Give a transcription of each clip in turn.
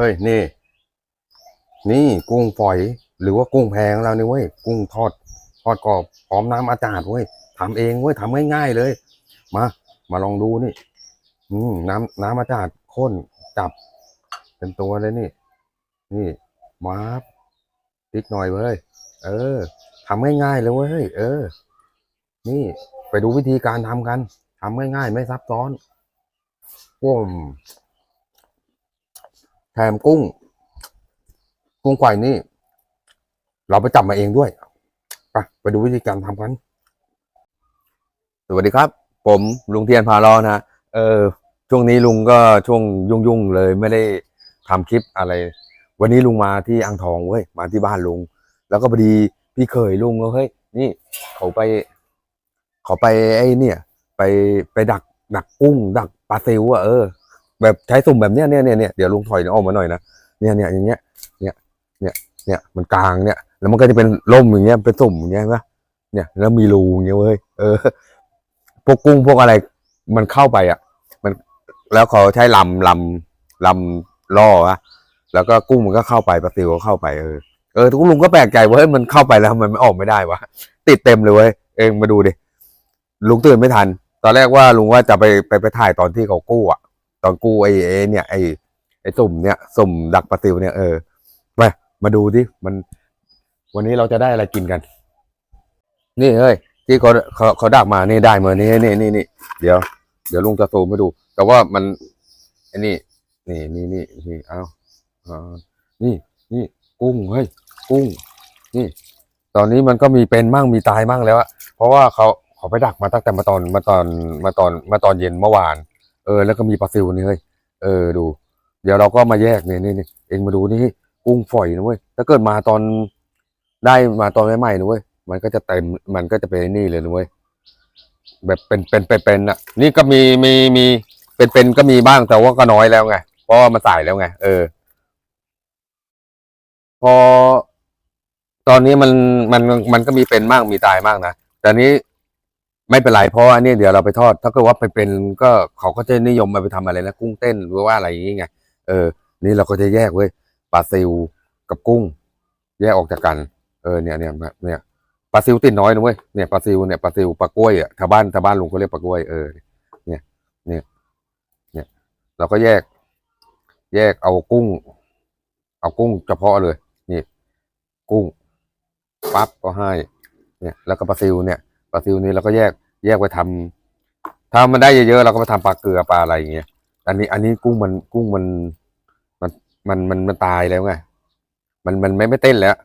เฮ้ยนี่ นี่กุ้งฝอย หรือว่ากุ้งแพงเราเนี่ยเว้ยกุ้งทอดทอดกรอบพร้อมน้ำอาจารย์เว้ยทำเองเว้ยทำง่ายๆเลย มา มาลองดูนี่ อืมน้ำน้ำอาจารย์ข้นจับ เป็นตัวเลยนี่ นี่มาบติ๊กหน่อยเว้ยเออทำง่ายๆเลยเว้ยเออ นี่ไปดูวิธีการทำกันทำง่ายๆ ไม่ซับซ้อนว้ม แถมกุ้ง กุ้งไข่นี่ เราไปจับมาเองด้วยไปไปดูวิธีการทำกัน สวัสดีครับ ผมลุงเทียนพาล้อนะเออช่วงนี้ลุงก็ช่วงยุ่งๆเลยไม่ได้ทำคลิปอะไร วันนี้ลุงมาที่อ่างทองเว้ยมาที่บ้านลุง แล้วก็พอดีพี่เคยลุงก็เฮ้ยนี่เขาไป เขาไปไอ้เนี่ย ไปไปดักดักกุ้ง ดักปลาซิวอะเออ แบบใช้สุ่มแบบเนี้ยเนี่ยเนี่ยเนี่ยเดี๋ยวลุงถอยออกมาหน่อยนะเนี่ยเนี่ยอย่างเงี้ยเนี่ยเนี่ยเนี่ยมันกลางเนี่ย แล้วมันก็จะเป็นร่มอย่างเงี้ยเป็นสุ่มอย่างเงี้ยใช่ปะเนี่ย แล้วมีรูอย่างเงี้ยเว้ยเออพวกกุ้งพวกอะไรมันเข้าไปอะ มันแล้วเขาใช้ลำลำลำล่ออะแล้วก็กุ้งมันก็เข้าไปปลาซิวก็เข้าไปเออเออทุกลุงก็แปลกใจว่าเฮ้ยมันเข้าไปแล้วทำไมันไม่ออกไม่ได้วะติดเต็มเลยเว้ยเองมาดูดิลุงตื่นไม่ทัน ตอนแรกว่าลุงว่าจะไปไปไปถ่ายตอนที่เขากู้อะ ตอนกู้ไอ้เนี่ยไอ้ไอ้สุ่มเนี่ยสุ่มดักปลาซิวเนี่ยเออไปมาดูดิมัน วันนี้เราจะได้อะไรกินกัน นี่เฮ้ยที่เขาเขาเขาดักมานี่ได้มานี่นี่นี่นี่เดี๋ยว เดี๋ยวลุงจะซูมให้ดู แต่ว่ามันไอ้นี่นี่นี่นี่นี่เอาเอานี่นี่กุ้งเฮ้ยกุ้ง นี่ ตอนนี้มันก็มีเป็นมั่งมีตายมั่งแล้วอะเพราะว่าเขาเขาไปดักมาตั้งแต่มาตอนมาตอนมาตอนมาตอนเย็นเมื่อวาน เออแล้วก็มีปลาซิวนี่เฮ้ยเออดู เดี๋ยวเราก็มาแยกเนี่นี่นี่เองมาดูนี่กุ้งฝอยนะเว้ยถ้าเกิดมาตอนได้มาตอนใหม่ๆนะเว้ยมันก็จะเต็มมันก็จะเป็นนี่เลยนะเว้ยแบบเป็นเป็นเป็นเป็นอะ นี่ก็มีมีมีเป็นเป็นก็มีบ้างแต่ว่าก็น้อยแล้วไงเพราะว่ามันสายแล้วไงเออ พอ ตอนนี้มันมันมันก็มีเป็นมากมีตายมากนะแต่นี้ ไม่เป็นไรเพราะว่านี่เดี๋ยวเราไปทอด ถ้าเกิดว่าไปเป็นก็เขาก็จะนิยมมาไปทำอะไรนะกุ้งเต้นหรือว่าอะไรอย่างเงี้ยเออ นี่เราก็จะแยกเว้ยปลาซิวกับกุ้ง แยกออกจากกัน เออเนี่ยเนี่ยเนี่ยปลาซิวติดน้อยนะเว้ยเนี่ยปลาซิวเนี่ยปลาซิวปลากล้วยอะชาวบ้านชาวบ้านลุงเขาเรียกปลากล้วยเออเนี่ยเนี่ยเนี่ย เราก็แยก แยกเอากุ้ง เอากุ้งเฉพาะเลยนี่กุ้งปั๊บก็ให้ เนี่ย แล้วก็ปลาซิวเนี่ย ปลาซิวนี้เราก็แยกแยกไปทำถ้ามันได้เยอะๆเราก็ไปทำปลาเกลือปลาอะไรอย่างเงี้ยอันนี้ อันนี้กุ้งมันกุ้งมันมันมันมันมันตายแล้วไงมันมันไม่ไม่เต้นแล้ว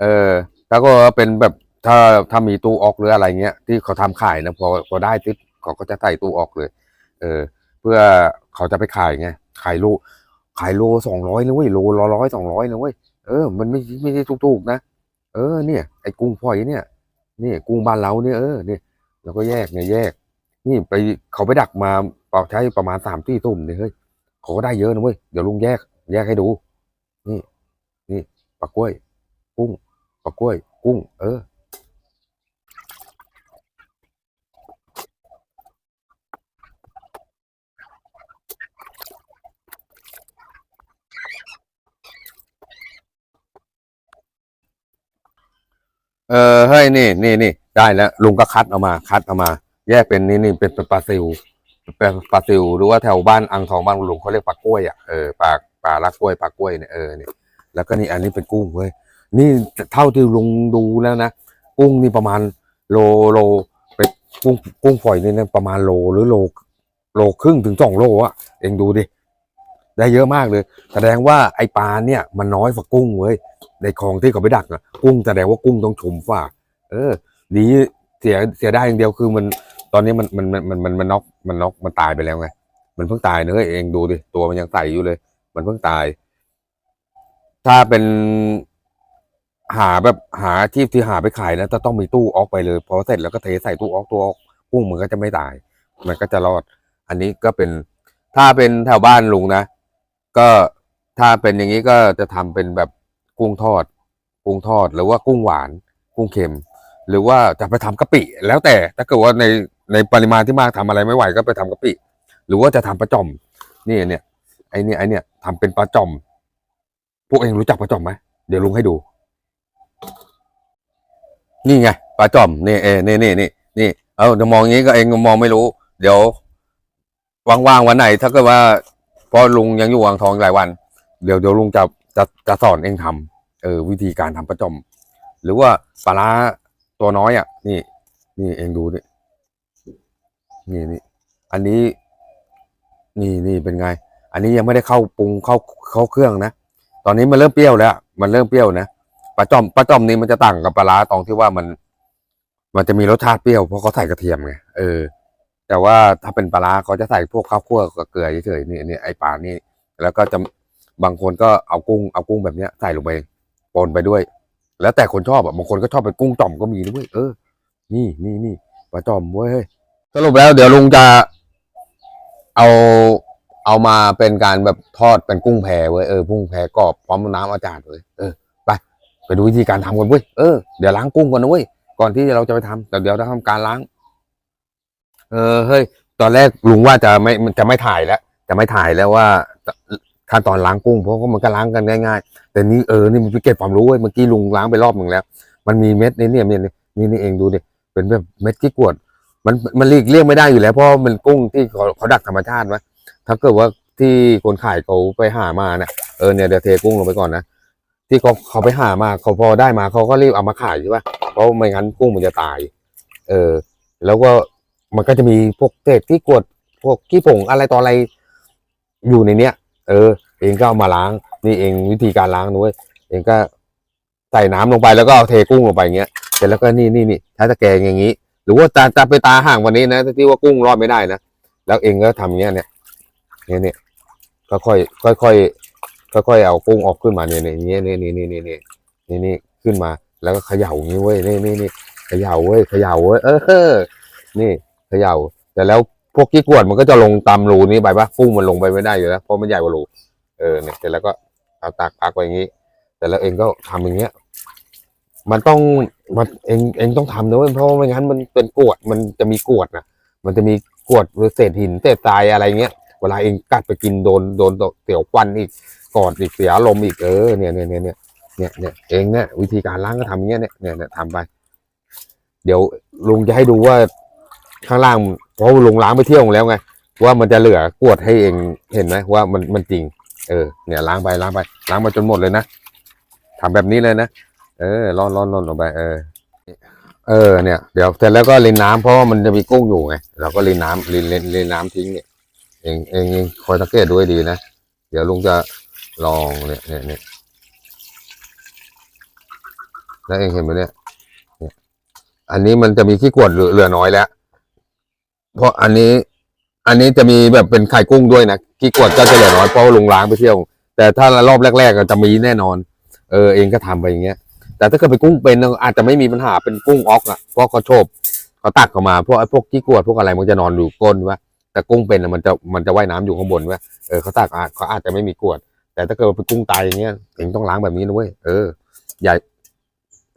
เออถ้าก็เป็นแบบถ้าถ้ามีตู้ออกหรืออะไรเงี้ยที่เขาทำขายนะพอพอได้ทิปเขาก็จะใส่ตู้ออกเลย เออ เพื่อเขาจะไปขายไงขายโลขายโลสองร้อยนะเว้ยโลละร้อยสองร้อยนะเว้ยเออ มันไม่ไม่ใช่ถูกๆนะ เออเนี่ยไอ้กุ้งฝอยเนี่ย นี่กุ้งบ้านเราเนี่ยเออเนี่ยเราก็แยกเนี่ยแยก นี่ไปเขาไปดักมาเปล่าใช้ประมาณสามที่ตุ่มเนี่ยเฮ้ยเขาก็ได้เยอะนะเว้ยเดี๋ยวลุงแยก แยกให้ดู นี่ นี่ปลากล้วย กุ้งปลากล้วย กุ้ง เออ เออเฮ้ยนี่นี่นี่ได้แล้วลุงก็คัดเอามา คัดเอามา แยกเป็นนี่นี่เป็นเป็นปลาซิวเป็นปลาซิวหรือว่าแถวบ้านอังทองบ้านลุงเขาเรียกปลากล้วยอะเออปลาปลาลักกล้วยปลากล้วยเนี่ยเออเนี่ยแล้วก็นี่อันนี้เป็นกุ้งเว้ยนี่เท่าที่ลุงดูแล้วนะกุ้งนี่ประมาณโลโลไปกุ้งกุ้งฝอยนี่นะประมาณโลหรือโลโลครึ่งถึงสองโลอะเองดูดิ ได้เยอะมากเลย แสดงว่าไอปลาเนี่ยมันน้อยกว่ากุ้งเว้ยในคลองที่เขาไปดักอะกุ้งแสดงว่ากุ้งต้องชมฝ่าเออดีเสียเสียได้อย่างเดียวคือมันตอนนี้มันมันมันมันมันมันน็อกมันน็อกมันตายไปแล้วไง มันเพิ่งตายเนอเองดูดิตัวมันยังใสอยู่เลย มันเพิ่งตาย ถ้าเป็นหาแบบหาอาชีพที่หาไปขายนะจะต้องมีตู้ออกไปเลยพอเสร็จแล้วก็เทใส่ตู้ออกตัวออกกุ้งมันก็จะไม่ตาย มันก็จะรอด อันนี้ก็เป็นถ้าเป็นแถวบ้านลุงนะ ก็ถ้าเป็นอย่างนี้ก็จะทำเป็นแบบกุ้งทอด กุ้งทอดหรือว่ากุ้งหวาน กุ้งเค็ม หรือว่าจะไปทำกะปิ แล้วแต่ถ้าเกิดว่าในในปริมาณที่มากทำอะไรไม่ไหวก็ไปทำกะปิ หรือว่าจะทำปลาจอมนี่เนี่ยไอเนี่ยไอเนี่ยทำเป็นปลาจอมพวกเองรู้จักปลาจอมไหมเดี๋ยวลุงให้ดู นี่ไงปลาจอมนี่เอนี่นี่นี่นี่เอาจะมองอย่างนี้ก็เองมองไม่รู้ เดี๋ยวว่างๆวันไหนถ้าเกิดว่า เพอลุงยังอยู่วังทองหลายวัน เดี๋ยวเดี๋ยวลุงจะจะจะสอนเองทำเออ วิธีการทำปลาจอมหรือว่าปลาร้าตัวน้อยอะ นี่ นี่เองดูนี่นี่นี่อันนี้ นี่นี่เป็นไง อันนี้ยังไม่ได้เข้าปรุงเข้าเข้าเครื่องนะตอนนี้มันเริ่มเปรี้ยวแล้ว มันเริ่มเปรี้ยวนะปลาจอมปลาจอมนี่มันจะต่างกับปลาร้าตรงที่ว่ามัน มันจะมีรสชาติเปรี้ยวเพราะเขาใส่กระเทียมไงเออ แต่ว่าถ้าเป็นปลาร้าเขาจะใส่พวกข้าวคั่วกับเกลือเฉยๆนี่นี่ไอปลานี่ แล้วก็จะบางคนก็เอากุ้งเอากุ้งแบบเนี้ยใส่ลงไปปนไปด้วย แล้วแต่คนชอบอะบางคนก็ชอบเป็นกุ้งจ่อมก็มีด้วยเออ นี่นี่นี่ปลาจ่อมเว้ยสรุปแล้วเดี๋ยวลุงจะเอาเอามาเป็นการแบบทอดเป็นกุ้งแพเว้ยเออกุ้งแพกรอบพร้อมน้ำอาจารย์เว้ยเออไปไปดูวิธีการทำกันเว้ยเออเดี๋ยวล้างกุ้งก่อนนะเว้ยก่อนที่เราจะไปทำแต่เดี๋ยวเราทำการล้าง เออเฮ้ยตอนแรกลุงว่าจะไม่จะไม่ถ่ายแล้วจะไม่ถ่ายแล้วว่าขั้นตอนล้างกุ้งเพราะว่ามันก็ล้างกันง่ายๆแต่นี่เออนี่มันเก็บความรู้เว้ยเมื่อกี้ลุงล้างไปรอบหนึ่งแล้ว มันมีเม็ดนี่เนี่ยเนี่ยนี่นี่เองดูดิเป็นแบบเม็ดขี้กวด มันมันหลีกเลี่ยงไม่ได้อยู่แล้วเพราะมันกุ้งที่เขาเขาดักธรรมชาติวะถ้าเกิดว่าที่คนขายเขาไปหามาเนี่ยเออเนี่ยเดี๋ยวเทกุ้งลงไปก่อนนะที่เขาเขาไปหามาเขาพอได้มาเขาก็รีบเอามาขายใช่ป่ะเพราะไม่งั้นกุ้งมันจะตาย เออ แล้วก็ มันก็จะมีพวกเศษที่กวดพวกขี้ผงอะไรต่ออะไรอยู่ในเนี้ย เออ เองก็เอามาล้าง นี่เองวิธีการล้างด้วย เองก็ใส่น้ำลงไปแล้วก็เอาเทกุ้งลงไปอย่างเงี้ยเสร็จแล้วก็นี่นี่นี่ใช้ตะแกรงอย่างนี้ หรือว่าตาตาไปตาห่างกวันนี้นะที่ว่ากุ้งรอดไม่ได้นะแล้วเองก็ทำอย่างเงี้ยเนี่ยเนี่ยเนี่ยค่อยค่อยค่อยค่อยค่อยค่อยเอากุ้งออกขึ้นมาเนี่ยเนี่ยอย่างเงี้ยนี่นี่นี่นี่นี่นี่นี่ขึ้นมา แล้วก็เขย่าอย่างนี้เว้ยนี่นี่นี่เขย่าเว้ยเขย่าเว้ยเออนี่ เขย่าแต่แล้วพวกกี้กวดมันก็จะลงตามรูนี้ไปปะกุ้งมันลงไปไม่ได้อยู่แล้วเพราะมันใหญ่กว่ารูเออเนี่ยเสร็จแล้วก็เอาตากพักไว้อย่างนี้ แต่แล้วเองก็ทำอย่างเงี้ย มันต้องมันเองเองต้องทำนะเว้ยเพราะว่าไม่งั้นมันเป็นกวดมันจะมีกวดนะมันจะมีกวดหรือเศษหินเศษทรายอะไรเงี้ยเวลาเองกัดไปกินโดนโดนเสียวควันอีกกอดอีกเสียลมอีกเออเนี่ยเนี่ยเนี่ยเนี่ยเนี่ยเนี่ยเองเนี่ยวิธีการล้างก็ทำอย่างเงี้ยเนี่ยเนี่ยเนี่ยทำไป เดี๋ยวลุงจะให้ดูว่า ข้างล่างเพราะลุงล้างไปเที่ยวแล้วไง ว่ามันจะเหลือกวดให้เองเห็นไหมว่ามันมันจริง เออเนี่ยล้างไปล้างไป ล้างมาจนหมดเลยนะทำแบบนี้เลยนะเออร่อนร่อนร่อนลงไปเออเออเนี่ยเดี๋ยวเสร็จแล้วก็รินน้ำเพราะว่ามันจะมีกุ้งอยู่ไงเราก็รินน้ำรินรินรินน้ำทิ้งเนี่ยเองเองเองคอยสังเกตดูให้ดีนะเดี๋ยวลุงจะลองเนี่ยเนี่ยเนี่ยแล้วเองเห็นไหมเนี่ย อันนี้มันจะมีขี้กวดเหลือเหลือน้อยแล้ว เพราะอันนี้ อันนี้จะมีแบบเป็นไข่กุ้งด้วยนะขี้กวดก็จะเหลือน้อยเพราะว่าลุงล้างไปเที่ยว แต่ถ้ารอบแรกๆก็จะมีแน่นอน เออเองก็ทำไปอย่างเงี้ย แต่ถ้าเกิดเป็นกุ้งเป็นอาจจะไม่มีปัญหาเป็นกุ้งออกอะเพราะเขาโชบเขาตักออกมาพวกไอ้พวกกี้กวดพวกอะไรมันจะนอนอยู่ก้นวะแต่กุ้งเป็นมันจะมันจะว่ายน้ำอยู่ข้างบนวะเออเขาตักเขาอาจจะไม่มีกวด แต่ถ้าเกิดเป็นกุ้งตายอย่างเงี้ยเองต้องล้างแบบนี้นะเว้ยเออใหญ่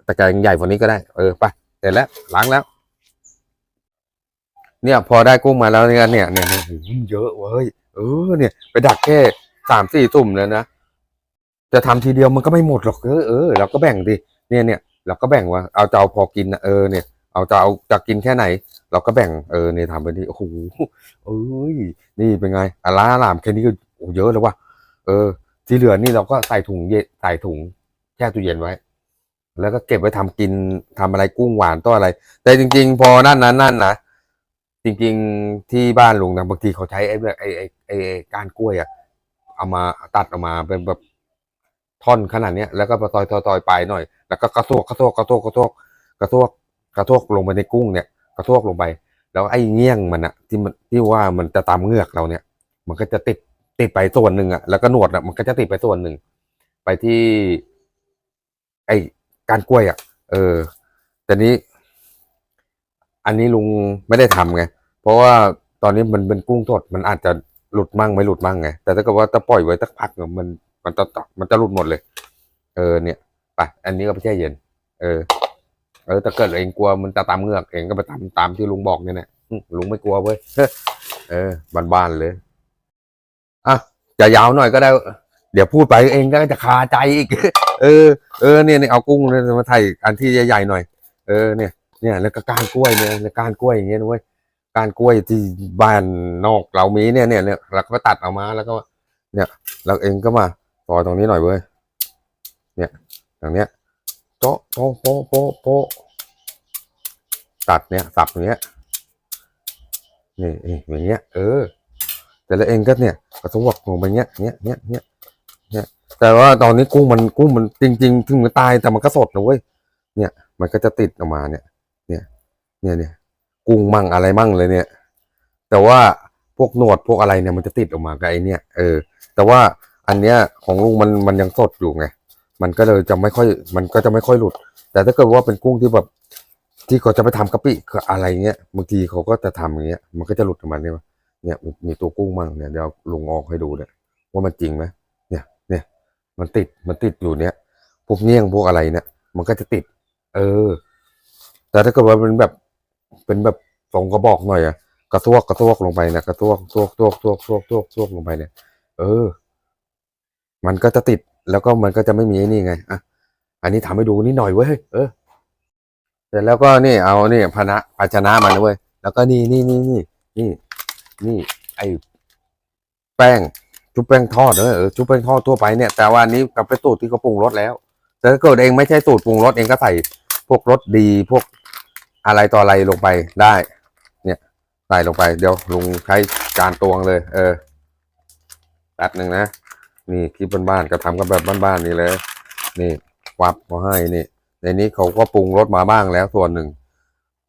ตะแกรงใหญ่กว่านี้ก็ได้เออไปเสร็จแล้วล้างแล้ว เนี่ย พอได้กุ้งมาแล้วเนี่ยเนี่ยเนี่ยเยโอ้โหเยอะเว้ยเออเนี่ย ไปดักแค่สามสี่ตุ่มเลยนะจะทำทีเดียวมันก็ไม่หมดหรอกเออเออเราก็แบ่งดิเนี่ยเนี่ยเราก็แบ่งว่าเอาจะเอาพอกินนะเออเนี่ย เอาจะเอาจะกินแค่ไหน เราก็แบ่งเออเนี่ยทำไปดิโอ้โหเอ้ยนี่เป็นไงอาล้าลามแค่นี้ก็โอ้เยอะแล้วว่ะเออ ที่เหลือนี่เราก็ใส่ถุงเยใส่ถุงแช่ตู้เย็นไว้ แล้วก็เก็บไว้ทำกินทำอะไรกุ้งหวานตัวอะไร แต่จริง ๆ พอนั่นนะนั่นนะ จริงๆที่บ้านลุงนะบางทีเขาใช้ไอ้แบบไอ้ไอ้ไอ้ไอ้ก้านกล้วยอะเอามาตัดออกมาเป็นแบบท่อนขนาดเนี้ยแล้วก็มาซอยซอยซอยไปหน่อย แล้วก็กระโทกกระโทกกระโทกกระโทกกระโทกกระโทกลงไปในกุ้งเนี่ย กระโทกลงไป แล้วไอ้เงี้ยงมันอะที่มันที่ว่ามันจะตามเงือกเราเนี่ย มันก็จะติดติดไปส่วนหนึ่งอะแล้วก็หนวดอะมันก็จะติดไปส่วนหนึ่งไปที่ ไอ้การกล้วยอะเออแต่นี้ อันนี้ลุงไม่ได้ทำไง เพราะว่าตอนนี้มันเป็นกุ้งสดมันอาจจะหลุดมั่งไม่หลุดมั่งไง แต่ถ้าเกิดว่าถ้าปล่อยไว้สักพักมันมันจะมันจะหลุดหมดเลย เออเนี่ยไปอันนี้ก็ไปแช่เย็น เออ เออถ้าเกิดเองกลัวมันจะตามเงือกเองก็ไปตามตามที่ลุงบอกเนี่ยแหละลุงไม่กลัวเว้ยเออบ้านๆเลยอะจะยาวหน่อยก็ได้ เดี๋ยวพูดไปเองก็จะคาใจอีก เออ เออเนี่ยเนี่ยเอากุ้งเนี่ยมาไทยอันที่ใหญ่ๆหน่อย เออเนี่ย เนี่ยแล้วก็กานกล้วยเนี่ยกานกล้วยอย่างเงี้ยนะเว้ยกานกล้วยที่บ้านนอกเรามีเนี่ยเนี่ยเนี่ยเราก็ตัดเอามาแล้วก็ เนี่ยเราเองก็มาต่อตรงนี้หน่อยเว้ยเนี่ยตรงเนี้ยโต๊ะโป๊ะโป๊ะโป๊ะโป๊ะตัดเนี่ยสับอย่างเงี้ยนี่นี่อย่างเงี้ยเออ แต่ละเองก็เนี่ยกระทวกลงไปเงี้ยเงี้ยเงี้ยเงี้ยเงี้ยแต่ว่าตอนนี้กุ้งมันกุ้งมันจริงๆถึงมันตายแต่มันก็สดนะเว้ยเนี่ย มันก็จะติดออกมาเนี่ย เนี่ยเนี่ยกุ้งมั่งอะไรมั่งเลยเนี่ย แต่ว่าพวกหนวดพวกอะไรเนี่ยมันจะติดออกมากับไอเนี่ยเออ แต่ว่าอันเนี้ยของลุงมันมันยังสดอยู่ไงมันก็เลยจะไม่ค่อย มันก็จะไม่ค่อยหลุด แต่ถ้าเกิดว่าเป็นกุ้งที่แบบที่เขาจะไปทำกะปิกับอะไรเงี้ยบางทีเขาก็จะทำอย่างเงี้ย มันก็จะหลุดออกมาเนี่ยเนี่ยมีมีตัวกุ้งมั่งเนี่ยเดี๋ยวลุงออกให้ดูเนี่ยว่ามันจริงไหมเนี่ยเนี่ยมันติดมันติดอยู่เนี่ยพวกเงี้ยงพวกอะไรเนี่ยมันก็จะติด เออ แต่ถ้าเกิดว่าเป็นแบบ เป็นแบบทรงกระบอกหน่อยอะกระทวกกระทวกลงไปนะกระทวกทวกทวกทวกทวกทวกทวกลงไปเนี่ย เออ มันก็จะติดแล้วก็มันก็จะไม่มีนี่ไงอะอันนี้ทำให้ดูนิดหน่อยเว้ยเออเสร็จแล้วก็นี่เอานี่ภาชนะภาชนะมันเว้ยแล้วก็นี่นี่นี่นี่นี่นี่ ไอแป้งชุบแป้งทอดเออเออชุบแป้งทอดทั่วไปเนี่ยแต่ว่านี้กับเป็นสูตรที่เขาปรุงรสแล้วแต่ถ้าเกิดเองไม่ใช่สูตรปรุงรสเองก็ใส่พวกรสดีพวก อะไรต่ออะไรลงไปได้ เนี่ยใส่ลงไปเดี๋ยวลุงใช้จานตวงเลย เออแป๊บหนึ่งนะนี่คลิปบ้านๆก็ทำกันแบบบ้านๆนี่เลย นี่วับมาให้นี่ ในนี้เขาก็ปรุงรสมาบ้างแล้วส่วนหนึ่ง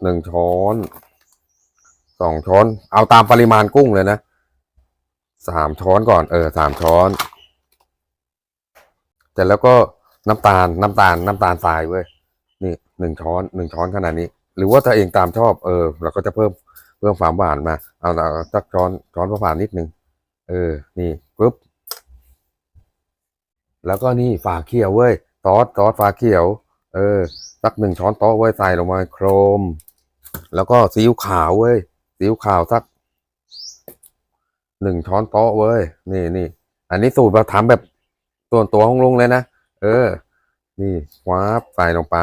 หนึ่งช้อนสองช้อน เอาตามปริมาณกุ้งเลยนะสามช้อนก่อน เออสามช้อนเสร็จแล้วก็น้ำตาลน้ำตาลน้ำตาลทรายเว้ยนี่หนึ่งช้อนหนึ่งช้อนขนาดนี้ หรือว่าถ้าเองตามชอบเออเราก็จะเพิ่มเพิ่มความหวานมา เอาเอาสักช้อนช้อนประมาณนิดนึงเออ นี่ปุ๊บแล้วก็นี่ฝาเขียวเว้ยซอสซอสฝาเขียว เออสักหนึ่งช้อนโต๊ะเว้ยใส่ลงมาโครม แล้วก็ซีอิ๊วขาวเว้ยซีอิ๊วขาวสักหนึ่งช้อนโต๊ะเว้ยนี่นี่อันนี้สูตรเราทำแบบส่วนตัวของลุงเลยนะเออ นี่คว้าใส่ลงไป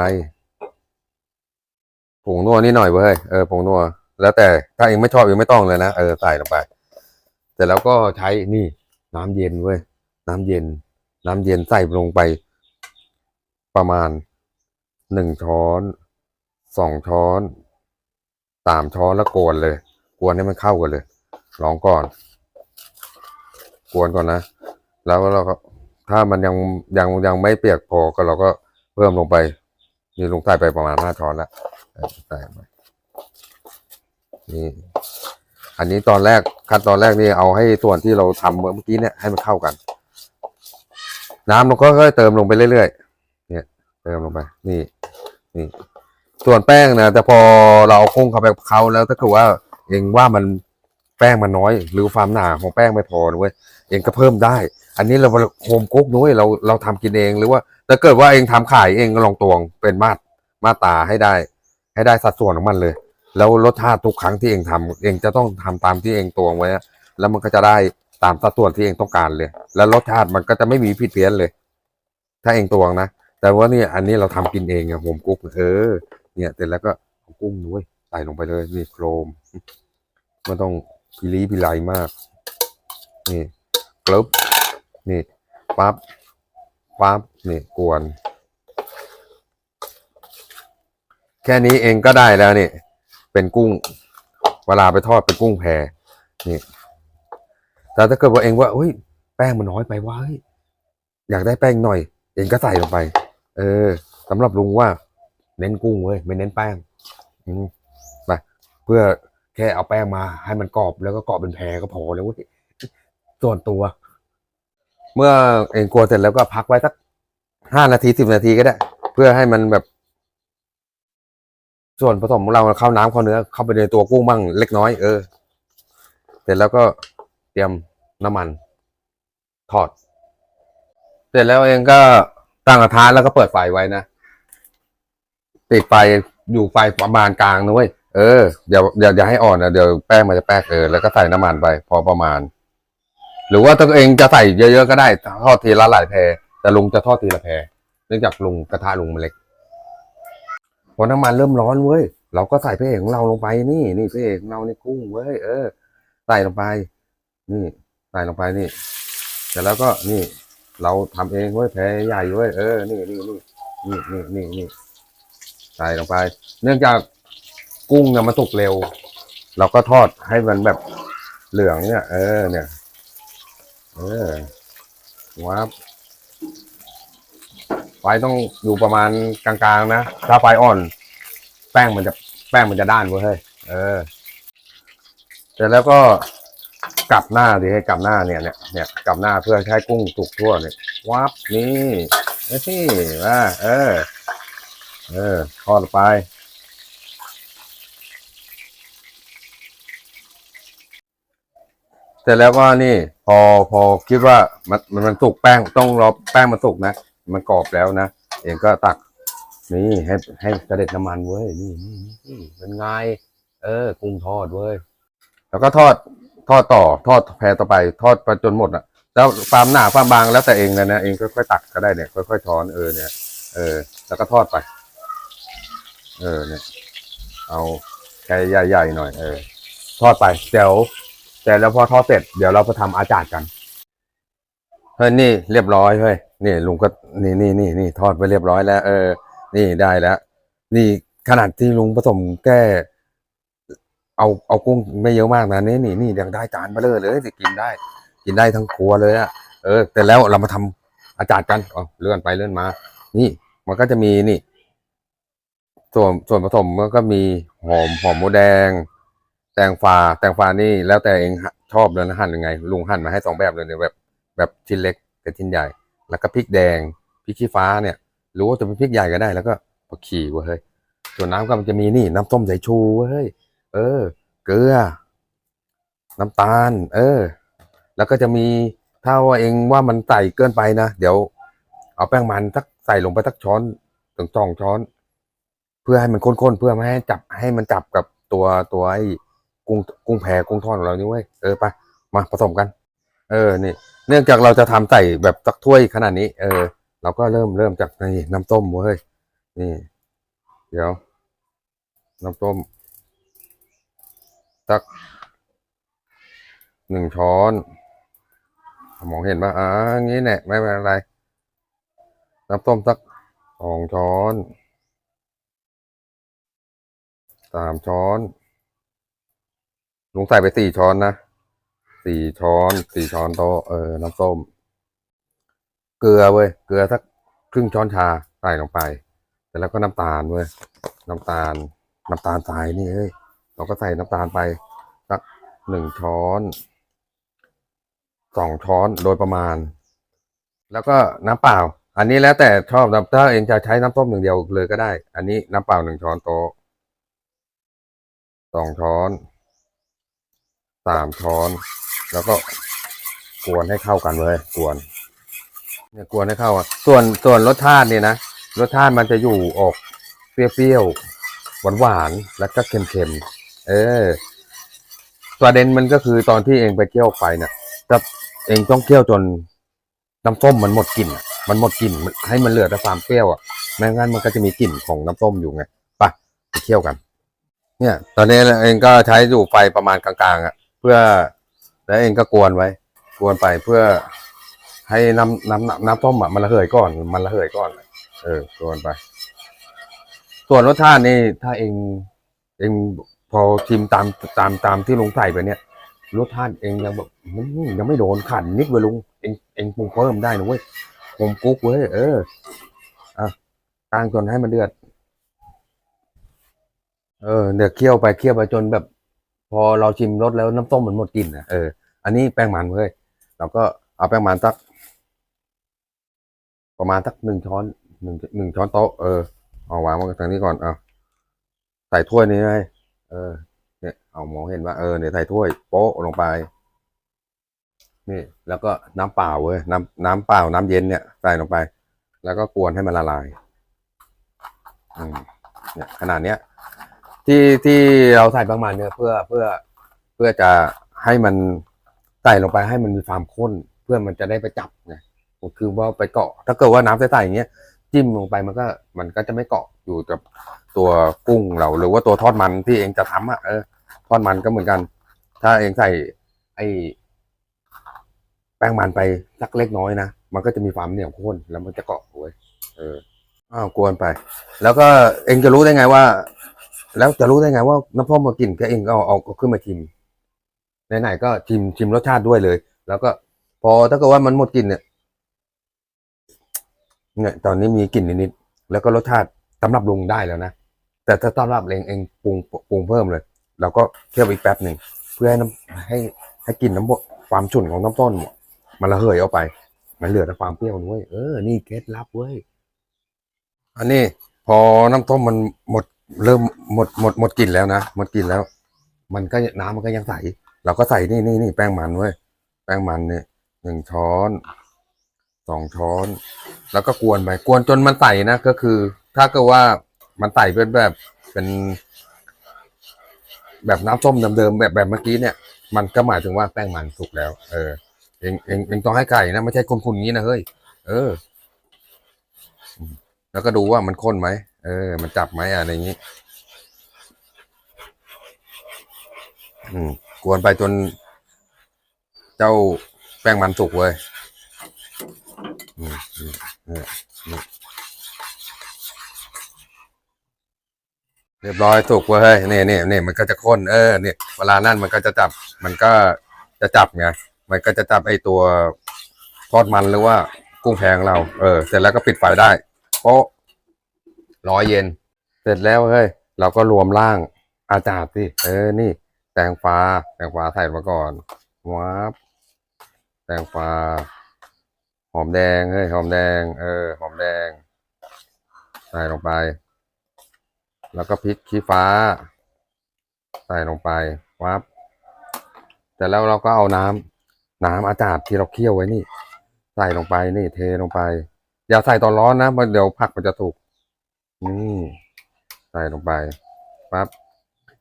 ผงนัวนี่หน่อยเว้ยเออผงนัว แล้วแต่ถ้าเองไม่ชอบเองไม่ต้องเลยนะเออใส่ลงไปเสร็จแล้วก็ใช้นี่ น้ำเย็นเว้ยน้ำเย็น น้ำเย็นใส่ลงไป ประมาณหนึ่งช้อนสองช้อนสามช้อนแล้วกวนเลย กวนให้มันเข้ากันเลยลองก่อน กวนก่อนนะแล้วเราก็ถ้ามันยังยังยังไม่เปียกพอก็เราก็เพิ่มลงไปนี่ลงใส่ไปประมาณห้าช้อนแล้ว ใส่ไปนี่อันนี้ตอนแรกขั้นตอนแรกนี่เอาให้ส่วนที่เราทำเมื่อกี้เนี่ยให้มันเข้ากัน น้ำเราก็ค่อยเติมลงไปเรื่อยๆเนี่ย เติมลงไป นี่นี่ ส่วนแป้งนะแต่พอเราเอากุ้งเข้าไปเขาแล้วถ้าเกิดว่า เองว่ามันแป้งมันน้อย หรือความหนาของแป้งไม่พอเว้ยเองก็เพิ่มได้ อันนี้เราโฮมกุ๊กนุ้ยเราเราทำกินเองหรือว่าถ้าเกิดว่าเองทำขายเองก็ลองตวงเป็นมาตรมาตาให้ได้ ให้ได้สัดส่วนของมันเลย แล้วรสชาติทุกครั้งที่เองทำเองจะต้องทำตามที่เองตวงไว้ แล้วมันก็จะได้ตามสัดส่วนที่เองต้องการเลย แล้วรสชาติมันก็จะไม่มีผิดเพี้ยนเลย ถ้าเองตวงนะ แต่ว่านี่อันนี้เราทำกินเองอะโฮมกุ๊กเออ เนี่ยเสร็จแล้วก็กุ้งด้วยใส่ลงไปเลยนี่โครมไม่ต้องพิลีพิไลมาก นี่กรึบนี่ปั๊บปั๊บนี่กวน แค่นี้เองก็ได้แล้วนี่ เป็นกุ้ง เวลาไปทอดเป็นกุ้งแพนี่ แต่ถ้าเกิดว่าเองว่าเฮ้ยแป้งมันน้อยไปว่าอยากได้แป้งหน่อย เองก็ใส่ลงไป เออสำหรับลุงว่า เน้นกุ้งเว้ยไม่เน้นแป้งอืมไปเพื่อแค่เอาแป้งมาให้มันกรอบแล้วก็กรอบเป็นแพรก็พอแล้วเว้ยส่วนตัว เมื่อเองกลัวเสร็จแล้วก็พักไว้สักห้านาทีสิบนาทีก็ได้ เพื่อให้มันแบบ ส่วนผสมของเราเข้าน้ำเข้าเนื้อ เข้าไปในตัวกุ้งบ้างเล็กน้อย เออ เสร็จแล้วก็เตรียมน้ำมัน ทอด เสร็จแล้วเองก็ตั้งกระทะแล้วก็เปิดไฟไว้นะติดไฟอยู่ไฟประมาณกลางนะเว้ยเออเดี๋ยวเดี๋ยวอย่าให้อ่อนนะเดี๋ยวแป้งมันจะแป๊กเออแล้วก็ใส่น้ำมันไป พอประมาณ หรือว่าตัวเองจะใส่เยอะๆก็ได้ทอดทีละหลายแพรแต่ลุงจะทอดทีละแพรเนื่องจากลุงกระทะลุงมันเล็ก อน้ำมันเริ่มร้อนเว้ย เราก็ใส่พระเอกของเราลงไปนี่ นี่พระเอกของเรานี่กุ้งเว้ย เออ ใส่ลงไป นี่ ใส่ลงไปนี่ เสร็จแล้วก็นี่ เราทำเองเว้ยแพรใหญ่เว้ย เออ นี่นี่นี่นี่นี่นี่นี่ใส่ลงไป เนื่องจากกุ้งเนี่ยมันสุกเร็ว เราก็ทอดให้มันแบบเหลืองเนี่ย เออ เนี่ย เออวับ ไฟต้องอยู่ประมาณกลางๆนะ ถ้าไฟอ่อน แป้งมันจะแป้งมันจะด้านเว้ยเฮ้ยเออเสร็จแล้วก็กลับหน้าดิให้กลับหน้าเนี่ยเนี่ยเนี่ยกลับหน้าเพื่อให้กุ้งสุกทั่วเนี่ยวับนี่นี่ว่าเออ เออทอดไป เสร็จแล้วก็นี่ พอพอคิดว่ามันมันมันสุกแป้งต้องรอแป้งมันสุกนะ มันกรอบแล้วนะ เองก็ตัก นี่ให้ให้กระเด็ดน้ำมันเว้ย นี่นี่นี่เป็นไงเออ กุ้งทอดเว้ย แล้วก็ทอดทอดต่อทอดแพรต่อไป ทอดไปจนหมดอะ แล้วความหนาความบางแล้วแต่เองเลยนะเองค่อยๆตักก็ได้เนี่ย ค่อยๆช้อนเออเนี่ยเออ แล้วก็ทอดไป เออเนี่ย เอาแค่ใหญ่ๆหน่อย เออ ทอดไปเดี๋ยวแต่แล้วพอทอดเสร็จเดี๋ยวเราไปทำอาจารย์กัน เฮ้ยนี่เรียบร้อยเฮ้ยนี่ลุงก็นี่นี่นี่นี่ทอดไปเรียบร้อยแล้ว เออ นี่ได้แล้ว นี่ขนาดที่ลุงผสมแก้ เอาเอากุ้งไม่เยอะมากนะนี่นี่นี่ยังได้จานเบลอเลยสิกินได้ กินได้ทั้งครัวเลยอะเออ แต่แล้วเรามาทำอาจารย์กันอ๋อเลื่อนไปเลื่อนมา นี่มันก็จะมีนี่ ส่วนส่วนผสมมันก็มีหอมหอมหมูแดง แตงฟ้าแตงฟ้านี่แล้วแต่เองชอบเลยนะหั่นยังไง ลุงหั่นมาให้สองแบบเลยเนี่ยแบบ แบบชิ้นเล็กกับชิ้นใหญ่ แล้วก็พริกแดงพริกชี้ฟ้าเนี่ยรือว่าจะเป็นพริกใหญ่ก็ได้แล้วก็ผักชีเว้ยเฮ้ยส่วนน้ำก็มันจะมีนี่น้ำส้มสายชูเว้ยเฮ้ยเออ เกลือ น้ำตาล เออ แล้วก็จะมีถ้าว่าเองว่ามันใส่เกินไปนะเดี๋ยว เอาแป้งมันสักใส่ลงไปสักช้อนถึงสองช้อน เพื่อให้มันข้นๆเพื่อไม่ให้จับให้มันจับกับตัวตัวไอ้กุ้งกุ้งแพกุ้งทอดของเรานี่เว้ยเออไปมาผสมกัน เออนี่ เนื่องจากเราจะทำใส่แบบสักถ้วยขนาดนี้ เออ เราก็เริ่มเริ่มจากนี่น้ำต้มเว้ยนี่ เดี๋ยว น้ำต้มสักหนึ่งช้อนมองเห็นปะอ่าองี้แหละไม่เป็นไร น้ำต้มสักสองช้อนสามช้อน ลุงใส่ไปสี่ช้อนนะ สี่ช้อนสี่ช้อนโต๊ะเออน้ำส้ม เกลือเว้ยเกลือสักครึ่งช้อนชาใส่ลงไปเสร็จแล้วก็น้ำตาลเว้ยน้ำตาล น้ำตาลทรายนี่เอ้ยเราก็ใส่น้ำตาลไปสักหนึ่งช้อนสองช้อนโดยประมาณ แล้วก็น้ำเปล่า อันนี้แล้วแต่ชอบนะถ้าเองจะใช้น้ำส้มอย่งเดียวเลยก็ได้ อันนี้น้ำเปล่าหนึ่งช้อนโต๊ะสองช้อนสามช้อน แล้วก็กวนให้เข้ากันเลยกวนเนี่ยกวนให้เข้าอะส่วนส่วนรสชาติเนี่ยนะรสชาติมันจะอยู่ออกเปรี้ยวๆหวานๆแล้วก็เค็มๆเออประเด็นมันก็คือตอนที่เองไปเคี่ยวไฟเนี่ยถ้าเองต้องเคี่ยวจนน้ำส้มมันหมดกลิ่นมันหมดกลิ่นให้มันเหลือแต่ความเปรี้ยวอะไม่งั้นมันก็จะมีกลิ่นของน้ำส้มอยู่ไงไปไปเคี่ยวกัน เนี่ย ตอนนี้เองก็ใช้อยู่ไฟประมาณกลางๆอะ เพื่อ แล้วเองก็กวนไว้ กวนไปเพื่อให้น้ำน้ำน้ำน้ำส้มอะมันระเหยก่อน มันระเหยก่อน เออกวนไป ส่วนรสชาตินี่ถ้าเองเองพอชิมตามตามตามที่ลุงใส่ไปเนี่ยรสชาติเองยังแบบยังไม่โดนขันนิดเว้ยลุงเองเองปรุงเพิ่มได้นะเว้ยปรุงกุ๊กเว้ยเอออะตั้งจนให้มันเดือด เออเดี๋ยวเคี่ยวไปเคี่ยวไปจนแบบ พอเราชิมรสแล้วน้ำส้มมันหมดกลิ่นอะเออ อันนี้แป้งมันเว้ยเราก็เอาแป้งมันสัก ประมาณสักหนึ่งช้อนหนึ่งหนึ่งช้อนโต๊ะเออเอาวางไว้ทางนี้ก่อนเอาใส่ถ้วยนี้ให้เออ เนี่ย เอามองเห็นว่าเออเนี่ยใส่ถ้วยโป๊ะลงไป นี่ แล้วก็น้ำเปล่าเว้ยน้ำน้ำเปล่าน้ำเย็นเนี่ยใส่ลงไป แล้วก็กวนให้มันละลายอืมเนี่ยขนาดเนี้ยที่ที่เราใส่บางมันเนี่ยเพื่อเพื่อเพื่อจะให้มัน สส่ลงไปให้มันมีความข้นเพื่อมันจะได้ไปจับไงคือว่าไปเกาะ ถ้าเกิดว่าน้ำใสๆอย่างเงี้ยจิ้มลงไปมันก็มันก็จะไม่เกาะอยู่กับตัวกุ้งเราหรือว่าตัวทอดมันที่เองจะทำอะเออทอดมันก็เหมือนกัน ถ้าเองใส่ ไอ้แป้งมันไปสักเล็กน้อยนะมันก็จะมีความเหนียวข้นแล้วมันจะเกาะเว้ยเอออ้าวกวนไป แล้วก็เองจะรู้ได้ไงว่า แล้วจะรู้ได้ไงว่าน้ำส้มมากินก็เองก็เอาเอาเอาขึ้นมาชิม ไหนๆก็ชิมชิมรสชาติด้วยเลย แล้วก็พอถ้าเกิดว่ามันหมดกลิ่นเนี่ยเนี่ยตอนนี้มีกลิ่นนิดๆแล้วก็รสชาติสำหรับลุงได้แล้วนะแต่ถ้าสำหรับเองเองปรุงปรุงเพิ่มเลยเราก็เคี่ยวอีกแป๊บหนึ่งเพื่อให้น้ำให้ให้กลิ่นน้ำความฉุนของน้ำต้นมันระเหยออกไป มันเหลือแต่ความเปรี้ยวนุ้ยเออนี่เคล็ดลับเว้ยอันนี้พอน้ำต้มมันหมดเริ่มหมดหมดหมดกลิ่นแล้วนะหมดกลิ่นแล้ว มันก็น้ำมันก็ยังใส เราก็ใส่นี่นี่นี่แป้งมันเว้ยแป้งมันเนี่ยหนึ่งช้อนสองช้อน แล้วก็กวนไปกวนจนมันใส่นะก็คือ ถ้าเกิดว่ามันใสเป็นแบบเป็น แบบน้ำส้มเดิมๆแบบแบบเมื่อกี้เนี่ย มันก็หมายถึงว่าแป้งมันสุกแล้ว เออเองเองเองต้องให้ไก่นะไม่ใช่คนๆงี้นะเฮ้ยเออ แล้วก็ดูว่ามันข้นไหมเออ มันจับไหมอะไรอย่างนี้ อืม กวนไปจน เจ้าแป้งมันสุกเว้ยเนี่นี่เรียบร้อยสุกเว้ยเนี่ยเนี่ยเนี่ยมันก็จะข้นเออเนี่ยเวลานั่นมันก็จะจับ มันก็จะจับไงมันก็จะจับไอตัวทอดมันหรือว่ากุ้งแพงเรา เออ เสร็จแล้วก็ปิดไฟได้โป๊ะร้อยเย็น เสร็จแล้วเฮ้ย เราก็รวมร่างอาจารย์สิเออ นี่ ตงฟ้า แตงฟ้าใส่มาก่อนวับแตงฟ้า หอมแดงเฮ้ยหอมแดง เออ หอมแดง ใส่ลงไป แล้วก็พริกขี้ฟ้า ใส่ลงไปวับแต่แล้วเราก็เอาน้ำน้ำอาจารย์ที่เราเคี่ยวไว้นี่ ใส่ลงไปนี่ เทลงไป อย่าใส่ตอนร้อนนะมันเดี๋ยวผักมันจะถูกนี่ใส่ลงไปปั๊บ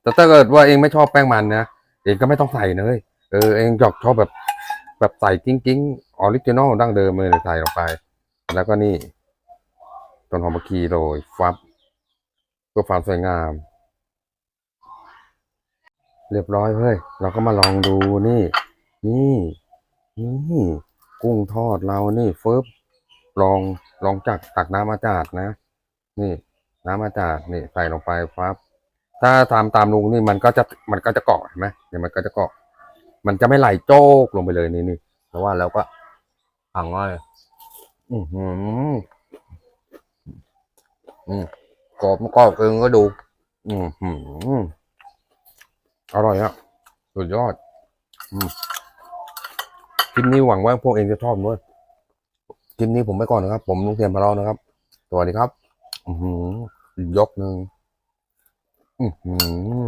แต่ถ้าเกิดว่าเองไม่ชอบแป้งมันนะเองก็ไม่ต้องใส่เลยเออเองจอกชอบแบบแบบใส่กิ้งกิ้งออริจินอลดั้งเดิมเลยใส่ลงไป แล้วก็นี่ต้นหอมผักชีโรยฟับเพื่อความสวยงาม เรียบร้อยเฮ้ยเราก็มาลองดูนี่ นี่นี่กุ้งทอดเรานี่เฟิบลองลองจากตักน้ำมาจาดนะ นี่ น้ำมาจาดนี่ใส่ลงไปฟับ ถ้าตามตามลุงนี่มันก็จะมันก็จะเกาะเห็นไหมเนี่ยมันก็จะเกาะ มันจะไม่ไหลโจกลงไปเลยนี่นี่เพราะว่าเราก็พังง่อยอือหืออืมกรอบกรอบเองก็ดู อือหืออร่อยอะสุดยอด อืมคลิปนี้หวังว่าพวกเองจะชอบด้วยคลิปนี้ผมไปก่อนนะครับ ผมลุงเทียนพารานะครับ สวัสดีครับ อือหือยกหนึ่ง อือหือ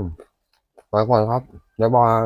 ไปก่อนครับบ๊ายบาย